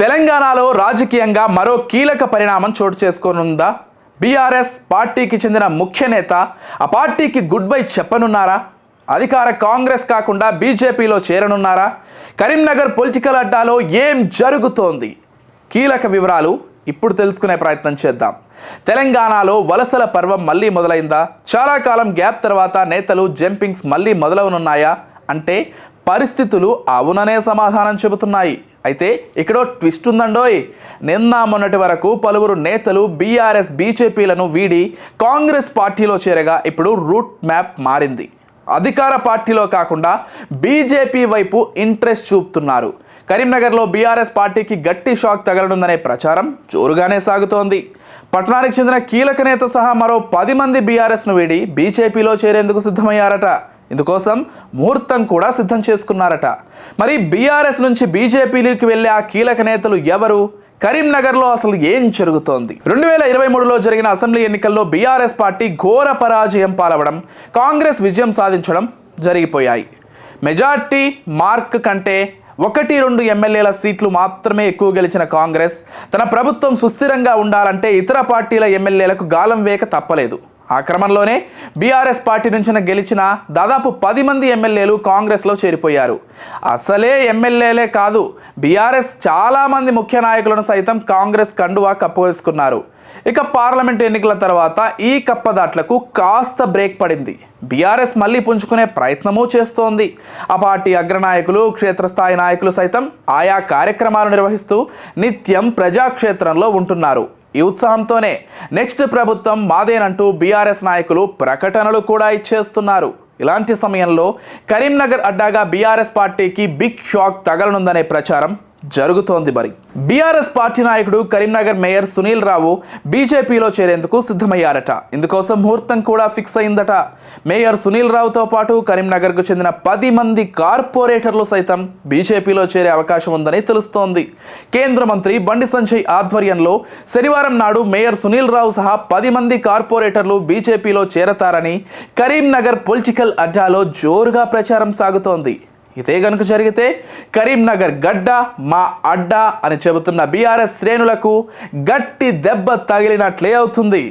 తెలంగాణలో రాజకీయంగా మరో కీలక పరిణామం చోటు చేసుకోనుందా? బీఆర్ఎస్ పార్టీకి చెందిన ముఖ్య నేత ఆ పార్టీకి గుడ్ బై చెప్పనున్నారా? అధికార కాంగ్రెస్ కాకుండా బీజేపీలో చేరనున్నారా? కరీంనగర్ పొలిటికల్ అడ్డాలో ఏం జరుగుతోంది? కీలక వివరాలు ఇప్పుడు తెలుసుకునే ప్రయత్నం చేద్దాం. తెలంగాణలో వలసల పర్వం మళ్ళీ మొదలైందా? చాలా కాలం గ్యాప్ తర్వాత నేతలు జంపింగ్స్ మళ్ళీ మొదలవనున్నాయా? అంటే పరిస్థితులు అవుననే సమాధానం చెబుతున్నాయి. అయితే ఇక్కడో ట్విస్ట్ ఉందండోయ్. నిన్న మొన్నటి వరకు పలువురు నేతలు బీఆర్ఎస్ బీజేపీలను వీడి కాంగ్రెస్ పార్టీలో చేరగా ఇప్పుడు రూట్ మ్యాప్ మారింది. అధికార పార్టీలో కాకుండా బీజేపీ వైపు ఇంట్రెస్ట్ చూపుతున్నారు. కరీంనగర్లో బీఆర్ఎస్ పార్టీకి గట్టి షాక్ తగలనుందనే ప్రచారం జోరుగానే సాగుతోంది. పట్టణానికి చెందిన కీలక నేత సహా మరో పది మంది బీఆర్ఎస్ను వీడి బీజేపీలో చేరేందుకు సిద్ధమయ్యారట. ఇందుకోసం ముహూర్తం కూడా సిద్ధం చేసుకున్నారట. మరి బీఆర్ఎస్ నుంచి బీజేపీలోకి వెళ్ళే ఆ కీలక నేతలు ఎవరు? కరీంనగర్లో అసలు ఏం జరుగుతోంది? రెండు వేల ఇరవై మూడులో జరిగిన అసెంబ్లీ ఎన్నికల్లో బీఆర్ఎస్ పార్టీ ఘోర పరాజయం పాలవడం కాంగ్రెస్ విజయం సాధించడం జరిగిపోయాయి. మెజార్టీ మార్క్ కంటే ఒకటి రెండు ఎమ్మెల్యేల సీట్లు మాత్రమే ఎక్కువ గెలిచిన కాంగ్రెస్ తన ప్రభుత్వం సుస్థిరంగా ఉండాలంటే ఇతర పార్టీల ఎమ్మెల్యేలకు గాలం వేక తప్పలేదు. ఆ క్రమంలోనే బీఆర్ఎస్ పార్టీ నుంచి గెలిచిన దాదాపు పది మంది ఎమ్మెల్యేలు కాంగ్రెస్లో చేరిపోయారు. అసలే ఎమ్మెల్యేలే కాదు బీఆర్ఎస్ చాలామంది ముఖ్య నాయకులను సైతం కాంగ్రెస్ కండువా కప్పవేసుకున్నారు ఇక పార్లమెంట్ ఎన్నికల తర్వాత ఈ కప్పదాట్లకు కాస్త బ్రేక్ పడింది. బీఆర్ఎస్ మళ్ళీ పుంజుకునే ప్రయత్నమూ చేస్తోంది. ఆ పార్టీ అగ్రనాయకులు క్షేత్రస్థాయి నాయకులు సైతం ఆయా కార్యక్రమాలు నిర్వహిస్తూ నిత్యం ప్రజాక్షేత్రంలో ఉంటున్నారు. ఈ ఉత్సాహంతోనే నెక్స్ట్ ప్రభుత్వం మాదేనంటూ బీఆర్ఎస్ నాయకులు ప్రకటనలు కూడా ఇచ్చేస్తున్నారు. ఇలాంటి సమయంలో కరీంనగర్ అడ్డాగా బీఆర్ఎస్ పార్టీకి బిగ్ షాక్ తగలనుందనే ప్రచారం జరుగుతోంది మరి. బీఆర్ఎస్ పార్టీ నాయకుడు కరీంనగర్ మేయర్ సునీల్ రావు బీజేపీలో చేరేందుకు సిద్ధమయ్యారట. ఇందుకోసం ముహూర్తం కూడా ఫిక్స్ అయిందట. మేయర్ సునీల్ రావుతో పాటు కరీంనగర్కు చెందిన పది మంది కార్పొరేటర్లు సైతం బీజేపీలో చేరే అవకాశం ఉందని తెలుస్తోంది. కేంద్ర మంత్రి బండి సంజయ్ ఆధ్వర్యంలో శనివారం నాడు మేయర్ సునీల్ రావు సహా పది మంది కార్పొరేటర్లు బీజేపీలో చేరతారని కరీంనగర్ పొలిటికల్ అడ్డాలో జోరుగా ప్రచారం సాగుతోంది. ఇదే గనుక జరిగితే కరీంనగర్ గడ్డ మా అడ్డ అని చెబుతున్న బీఆర్ఎస్ శ్రేణులకు గట్టి దెబ్బ తగిలినట్లే అవుతుంది.